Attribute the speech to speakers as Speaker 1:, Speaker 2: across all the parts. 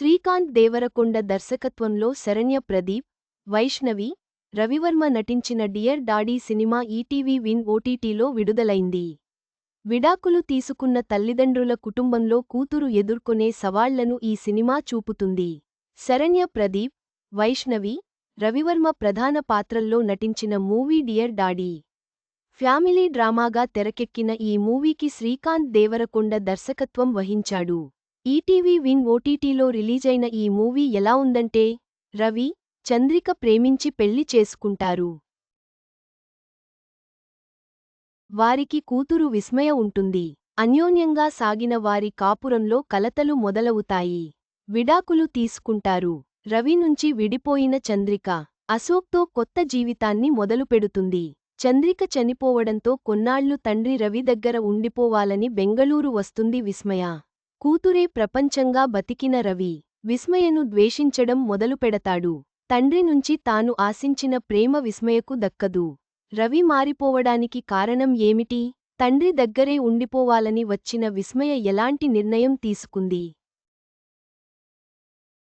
Speaker 1: శ్రీకాంత్ దేవరకొండ దర్శకత్వంలో శరణ్య ప్రదీప్ వైష్ణవి రవివర్మ నటించిన dear daddy cinema ETV win ఓటీటీలో విడుదలైంది. విడాకులు తీసుకున్న తల్లిదండ్రుల కుటుంబంలో కూతురు ఎదుర్కొనే సవాళ్ళను ఈ సినిమా చూపుతుంది. శరణ్య ప్రదీప్ వైష్ణవి రవివర్మ ప్రధాన పాత్రల్లో నటించిన మూవీ డియర్ డాడీ. ఫ్యామిలీ డ్రామాగా తెరకెక్కిన ఈ మూవీకి శ్రీకాంత్ దేవరకొండ దర్శకత్వం వహించాడు. ఈటీవీ విన్ ఓటీటీలో రిలీజైన ఈ మూవీ ఎలా ఉందంటే రవి చంద్రిక ప్రేమించి పెళ్ళి చేసుకుంటారు. వారికి కూతురు విస్మయ ఉంటుంది. అన్యోన్యంగా సాగిన వారి కాపురంలో కలతలు మొదలవుతాయి. విడాకులు తీసుకుంటారు. రవి నుంచి విడిపోయిన చంద్రిక అశోక్తో కొత్త జీవితాన్ని మొదలుపెడుతుంది. చంద్రిక చనిపోవడంతో కొన్నాళ్ళు తండ్రి రవి దగ్గర ఉండిపోవాలని బెంగళూరు వస్తుంది విస్మయ. కూతురే ప్రపంచంగా బతికిన రవి విస్మయను ద్వేషించడం మొదలుపెడతాడు తండ్రి నుంచి తాను ఆశించిన ప్రేమ విస్మయకు దక్కదు. రవి మారిపోవడానికి కారణం ఏమిటి? తండ్రి దగ్గరే ఉండిపోవాలని వచ్చిన విస్మయ ఎలాంటి నిర్ణయం తీసుకుంది?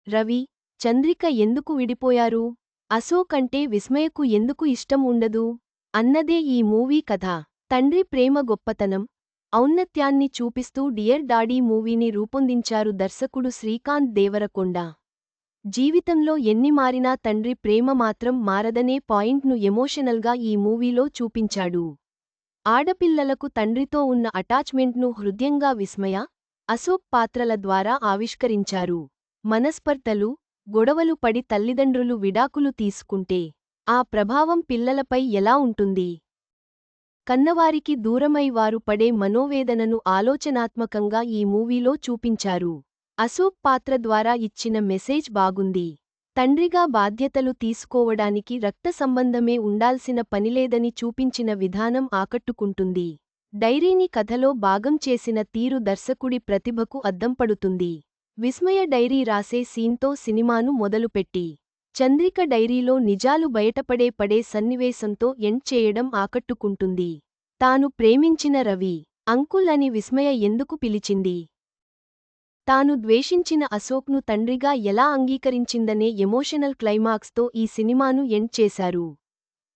Speaker 1: రవి చంద్రిక ఎందుకు విడిపోయారు? అశోక్ అంటే విస్మయకు ఎందుకు ఇష్టం ఉండదు? అన్నదే ఈ మూవీ కథ. తండ్రి ప్రేమ గొప్పతనం ఔన్నత్యాన్ని చూపిస్తూ డియర్ డాడీ మూవీని రూపొందించారు దర్శకుడు శ్రీకాంత్ దేవరకొండ. జీవితంలో ఎన్ని మారినా తండ్రి ప్రేమ మాత్రం మారదనే పాయింట్ను ఎమోషనల్గా ఈ మూవీలో చూపించాడు. ఆడపిల్లలకు తండ్రితో ఉన్న అటాచ్మెంట్ను హృదయంగా విస్మయ అశోక్ పాత్రల ద్వారా ఆవిష్కరించారు. మనస్పర్ధలు గొడవలు పడి తల్లిదండ్రులు విడాకులు తీసుకుంటే ఆ ప్రభావం పిల్లలపై ఎలా ఉంటుంది? కన్నవారికి దూరమై వారు పడే మనోవేదనను ఆలోచనాత్మకంగా ఈ మూవీలో చూపించారు. అశోక్ పాత్ర ద్వారా ఇచ్చిన మెసేజ్ బాగుంది. తండ్రిగా బాధ్యతలు తీసుకోవడానికి రక్త సంబంధమే ఉండాల్సిన పనిలేదని చూపించిన విధానం ఆకట్టుకుంటుంది. డైరీని కథలో భాగం చేసిన తీరు దర్శకుడి ప్రతిభకు అద్దంపడుతుంది విస్మయ డైరీ రాసే సీన్తో సినిమాను మొదలుపెట్టి చంద్రిక డైరీలో నిజాలు బయటపడే పడే సన్నివేశంతో ఎండ్ చేయడం ఆకట్టుకుంటుంది. తాను ప్రేమించిన రవి అంకుల్ అని విస్మయ ఎందుకు పిలిచింది? తాను ద్వేషించిన అశోక్ను తండ్రిగా ఎలా అంగీకరించిందనే ఎమోషనల్ క్లైమాక్స్తో ఈ సినిమాను ఎండ్ చేశారు.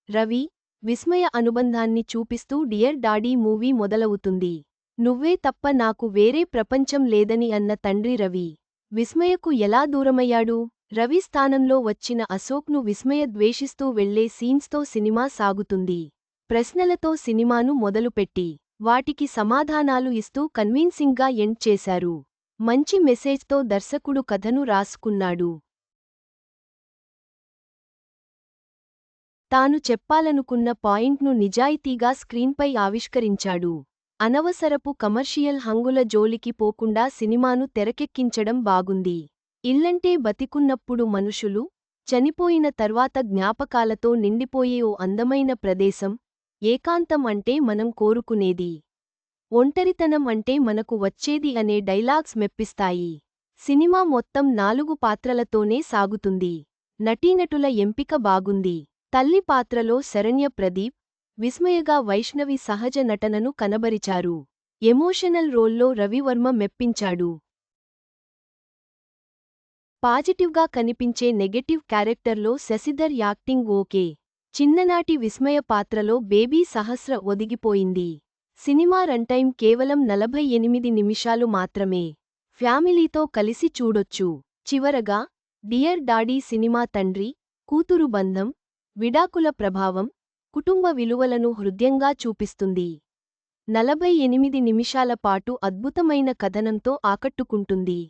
Speaker 1: రవి విస్మయ అనుబంధాన్ని చూపిస్తూ డియర్ డాడీ మూవీ మొదలవుతుంది. నువ్వే తప్ప నాకు వేరే ప్రపంచం లేదని అన్న తండ్రి రవి విస్మయకు ఎలా దూరమయ్యాడు? రవి స్థానంలో వచ్చిన అశోక్ను విస్మయ ద్వేషిస్తూ వెళ్ళే సీన్స్తో సినిమా సాగుతుంది. ప్రశ్నలతో సినిమాను మొదలుపెట్టి వాటికి సమాధానాలు ఇస్తూ కన్విన్సింగ్గా ఎండ్ చేశారు. మంచి మెసేజ్తో దర్శకుడు కథను రాసుకున్నాడు. తాను చెప్పాలనుకున్న పాయింట్ను నిజాయితీగా స్క్రీన్పై ఆవిష్కరించాడు. అనవసరపు కమర్షియల్ హంగుల జోలికి పోకుండా సినిమాను తెరకెక్కించడం బాగుంది. ఇల్లంటే బతికున్నప్పుడు మనుషులు చనిపోయిన తర్వాత జ్ఞాపకాలతో నిండిపోయే ఓ అందమైన ప్రదేశం ఏకాంతం అంటే మనం కోరుకునేది. ఒంటరితనం అంటే మనకు వచ్చేది అనే డైలాగ్స్ మెప్పిస్తాయి. సినిమా మొత్తం నాలుగు పాత్రలతోనే సాగుతుంది. నటీనటుల ఎంపిక బాగుంది. తల్లి పాత్రలో శరణ్య ప్రదీప్ విస్మయగా వైష్ణవి సహజ నటనను కనబరిచారు. ఎమోషనల్ రోల్లో రవివర్మ మెప్పించాడు. పాజిటివ్గా కనిపించే నెగటివ్ క్యారెక్టర్లో శశిధర్ యాక్టింగ్ ఓకే. చిన్ననాటి విస్మయ పాత్రలో బేబీ సహస్ర ఒదిగిపోయింది. సినిమా రన్టైం కేవలం నలభై ఎనిమిది నిమిషాలు మాత్రమే. ఫ్యామిలీతో కలిసి చూడొచ్చు. చివరగా డియర్ డాడీ సినిమా తండ్రి కూతురు బంధం విడాకుల ప్రభావం కుటుంబ విలువలను హృదయంగా చూపిస్తుంది. నలభై ఎనిమిది నిమిషాల పాటు అద్భుతమైన కథనంతో ఆకట్టుకుంటుంది.